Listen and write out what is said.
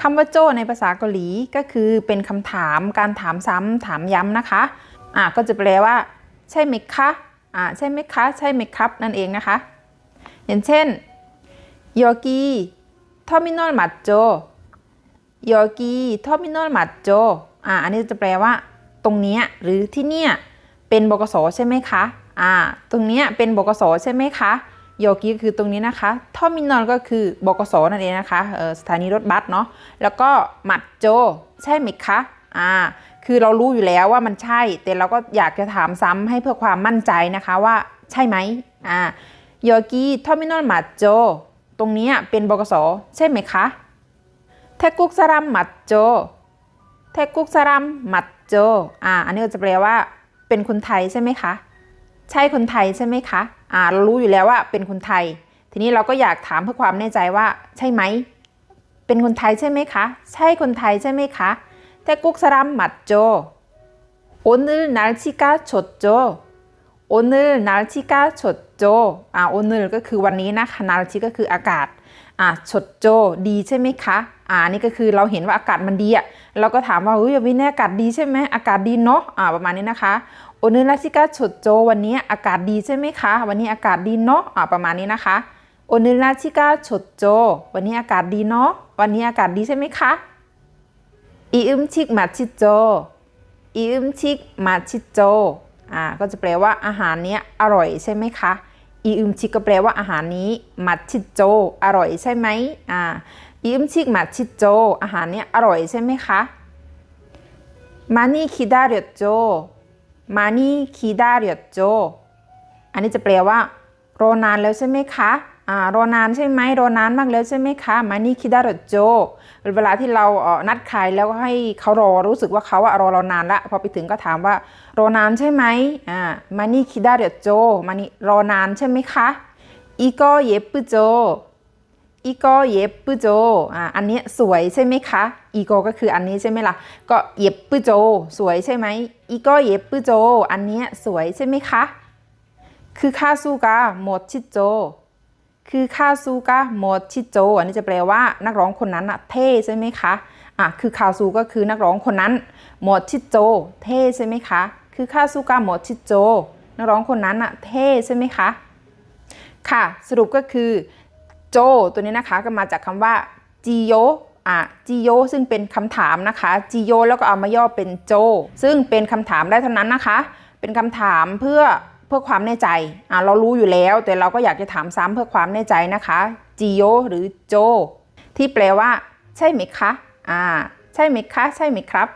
คำว่าโจในภาษาเกาหลีก็คือเป็นคำถามการถามซ้ำถามย้ำนะคะอ่าก็จะแปลว่า ใช่ไหมคะอ่าใช่ไหมคะ ใช่ไหมครับ นั่นเองนะคะ อย่างเช่นยอกีทอมินอลมัดโจยอกีทอมินอลมัดโจอ่าอันนี้จะแปลว่า ตรงนี้หรือที่เนี่ยเป็นบกสใช่ไหมคะอ่าตรงนี้เป็นบกสใช่ไหมคะ โยกีก็คือตรงนี้นะคะทอมินอลก็คือบกสนั่นเองนะคะสถานีรถบัสเนาะแล้วก็มัดโจ ใช่ไหมคะอ่าคือเรารู้อยู่แล้วว่ามันใช่ แต่เราก็อยากจะถามซ้ำให้เพื่อความมั่นใจนะคะว่าใช่ไหมอ่าโยกีทอมินอลมัดโจ ตรงนี้เป็นบกสใช่ไหมคะเทกุกสรัมมัดโจเทกุกสรัมมัดโจอ่าอันนี้จะแปลว่าเป็นคนไทยใช่ไหมคะ ใช่คนไทยใช่ไหมคะอ่าเรารู้อยู่แล้วว่าเป็นคนไทย ทีนี้เราก็อยากถามเพื่อความแน่ใจว่าใช่ไหม เป็นคนไทยใช่ไหมคะ ใช่คนไทยใช่ไหมคะเทกุกสรัมมัดโจโอนึลนาชิกาชดโจโอนึลนาชิกาชดโจอ่าโอนึลก็คือวันนี้นะคะนาชิก็คืออากาศ อ่าชดโจดีใช่ไหมคะ อ่านี่ก็คือเราเห็นว่าอากาศมันดีอะเราก็ถามว่าเฮ้ยวินนี่อากาศดีใช่ไหมอากาศดีเนาะอ่าประมาณนี้นะคะโอนึราชิกาชดโจวันนี้อากาศดีใช่ไหมคะ วันนี้อากาศดีเนาะอ่าประมาณนี้นะคะโอนึราชิกาชดโจวันนี้อากาศดีเนาะวันนี้อากาศดีใช่ไหมคะอีอึมชิกมาชิโจอีอึมชิกมาชิโจอ่าก็จะแปลว่าอาหารเนี้ยอร่อยใช่ไหมคะ อีอึมชิกก็แปลว่าอาหารนี้มัดชิโจ อร่อยใช่ไหมอ่าอีอึมชิกมัดชิโจ อาหารเนี้ยอร่อยใช่ไหมคะมานี่คิดาเรียโจมานี่คิดาเรียโจอันนี้จะแปลว่ารอนานแล้วใช่ไหมคะ รอนานใช่ไหมรอนานมากแล้วใช่ไหมคะมานี่คิดาเรียโจเวลาที่เราเออนัดใครแล้วให้เขารอรู้สึกว่าเขาอะรอเรานานละพอไปถึงก็ถามว่ารอนานใช่ไหมอ่ามานี่คิดาเรียโจมานี่รอนานใช่ไหมคะอีก็เย็บปุโจอีโกเย็บปุโจอ่าอันนี้สวยใช่ไหมคะอีโกก็คืออันนี้ใช่ไหมล่ะก็เย็บปุโจ สวยใช่ไหมอีโกเย็บปุโจ อันนี้สวยใช่ไหมคะคือค่าสู้กาหมดชิโจ คือคาซูกะโมชิโจอันนี้จะแปลว่านักร้องคนนั้นอะเท่ใช่ไหมคะอะคือคาซูก็คือนักร้องคนนั้นโมชิโจเท่ใช่ไหมคะคือคาซูกะโมชิโจนักร้องคนนั้นอะเท่ใช่ไหมคะค่ะสรุปก็คือโจตัวนี้นะคะก็มาจากคำว่าจิโยอะจิโยซึ่งเป็นคำถามนะคะจิโยแล้วก็เอามาย่อเป็นโจ ซึ่งเป็นคำถามได้เท่านั้นนะคะ เป็นคำถามเพื่อ พื่อความแน่ใจอ่าเรารู้อยู่แล้ว แต่เราก็อยากจะถามซ้ำเพื่อความแน่ใจนะคะจิโยหรือโจที่แปลว่า ใช่ไหมคะอ่าใช่ไหมคะ ใช่ไหมครับ